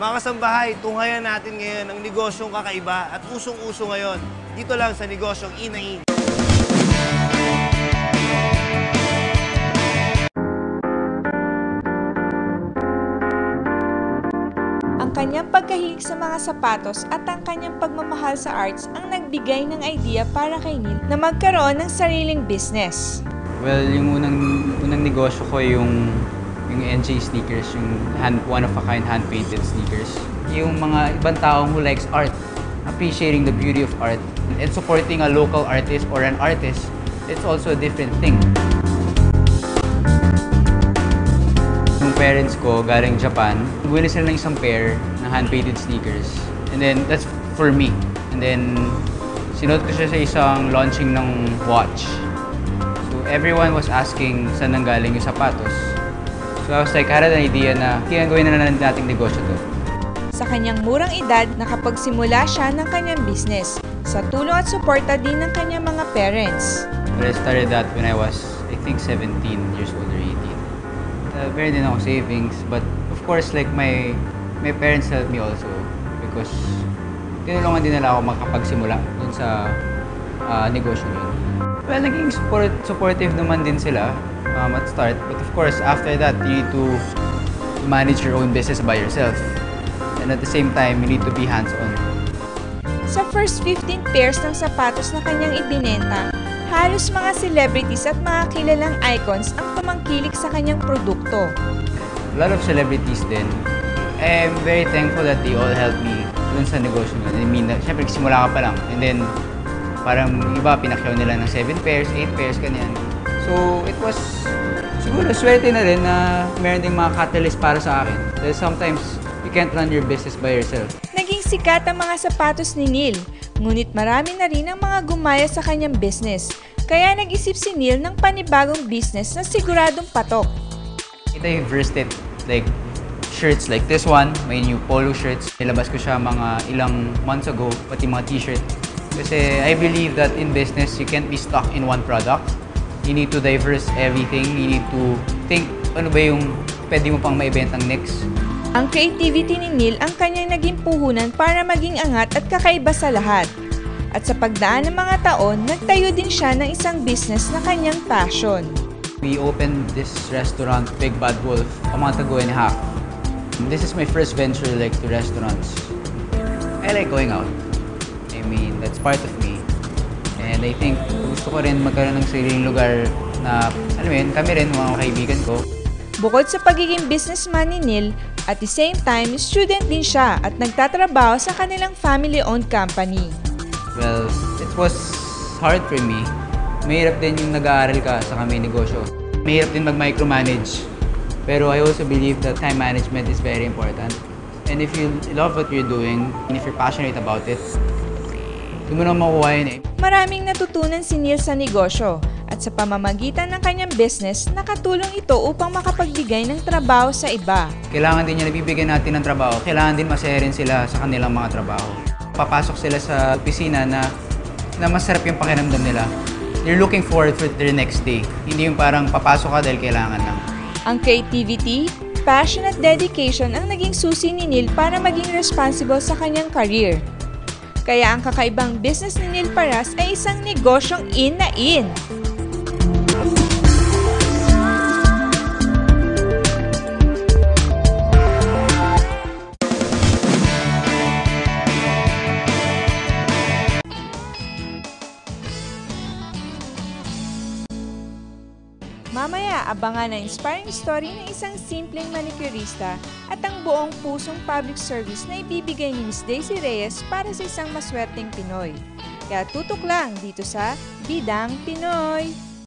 Mga kasambahay, tunghayan natin ngayon ang negosyong kakaiba at usong-uso ngayon. Dito lang sa negosyong Inain. Ang kanyang pagkahilig sa mga sapatos at ang kanyang pagmamahal sa arts ang nagbigay ng idea para kay Neil na magkaroon ng sariling business. Well, yung unang unang negosyo ko yung yung NJ sneakers, yung hand, one of a kind hand-painted sneakers. Yung mga ibang taong who likes art, appreciating the beauty of art and supporting a local artist or an artist, it's also a different thing. Yung parents ko galing Japan, bumili sila ng isang pair ng hand-painted sneakers. And then, that's for me. And then, sinuot ko siya sa isang launching ng watch. So everyone was asking saan nanggaling yung sapatos. So I was like, I had an idea na kaya gawin na lang nating negosyo to. Sa kanyang murang edad, nakapagsimula siya ng kanyang business sa tulong at suporta din ng kanyang mga parents. But I started that when I was, I think, 17 years old or 18. Uh, meron din ako savings, but of course, like my my parents helped me also because tinulungan din nila ako makapagsimula dun sa uh, negosyo yun. Well, naging support, supportive naman din sila um, at start. But of course, after that, you need to manage your own business by yourself. And at the same time, you need to be hands-on. Sa first 15 pairs ng sapatos na kanyang ibinenta, halos mga celebrities at mga kilalang icons ang tumangkilik sa kanyang produkto. a lot of celebrities din. I'm very thankful that they all helped me dun sa negosyo nyo. I mean, syempre, simula ka pa lang. And then, parang iba, pinakyaw nila ng 7 pairs, 8 pairs, ganyan. So, it was, siguro, swerte na rin na meron ding mga catalyst para sa akin. Dahil sometimes, you can't run your business by yourself. Naging sikat ang mga sapatos ni Neil, ngunit marami na rin ang mga gumaya sa kanyang business. Kaya nag-isip si Neil ng panibagong business na siguradong patok. I versed it, like, shirts like this one, may new polo shirts. Nilabas ko siya mga ilang months ago, pati mga t-shirt. Kasi I believe that in business, you can't be stuck in one product. You need to diverse everything. You need to think, ano ba yung pwede mo pang maibentang next. Ang creativity ni Neil ang kanyang naging puhunan para maging angat at kakaiba sa lahat. At sa pagdaan ng mga taon, nagtayo din siya ng isang business na kanyang passion. We opened this restaurant, Big Bad Wolf, a month ago and a half. This is my first venture like to restaurants. I like going out. That's part of me. And I think gusto ko rin magkaroon ng sariling lugar na, alam mo yun, kami rin, mga kaibigan ko. Bukod sa pagiging businessman ni Neil, at the same time, student din siya at nagtatrabaho sa kanilang family-owned company. Well, it was hard for me. Mahirap din yung nag-aaral ka sa kami negosyo. Mahirap din mag-micromanage. Pero I also believe that time management is very important. And if you love what you're doing, and if you're passionate about it, hindi mo na makuha yun eh. Maraming natutunan si Neil sa negosyo at sa pamamagitan ng kanyang business, nakatulong ito upang makapagbigay ng trabaho sa iba. Kailangan din yung nabibigyan natin ng trabaho. Kailangan din masaya rin sila sa kanilang mga trabaho. Papasok sila sa opisina na, na masarap yung pakiramdam nila. They're looking forward for their next day. Hindi yung parang papasok ka dahil kailangan lang. Ang creativity, passion at dedication ang naging susi ni Neil para maging responsible sa kanyang career. Kaya ang kakaibang business ni Neil Paras ay isang negosyong in na in. Mamaya, abangan ang inspiring story ng isang simpleng manicurista at ang buong pusong public service na ibibigay ni Miss Daisy Reyes para sa isang maswerteng Pinoy. Kaya tutok lang dito sa Bidang Pinoy!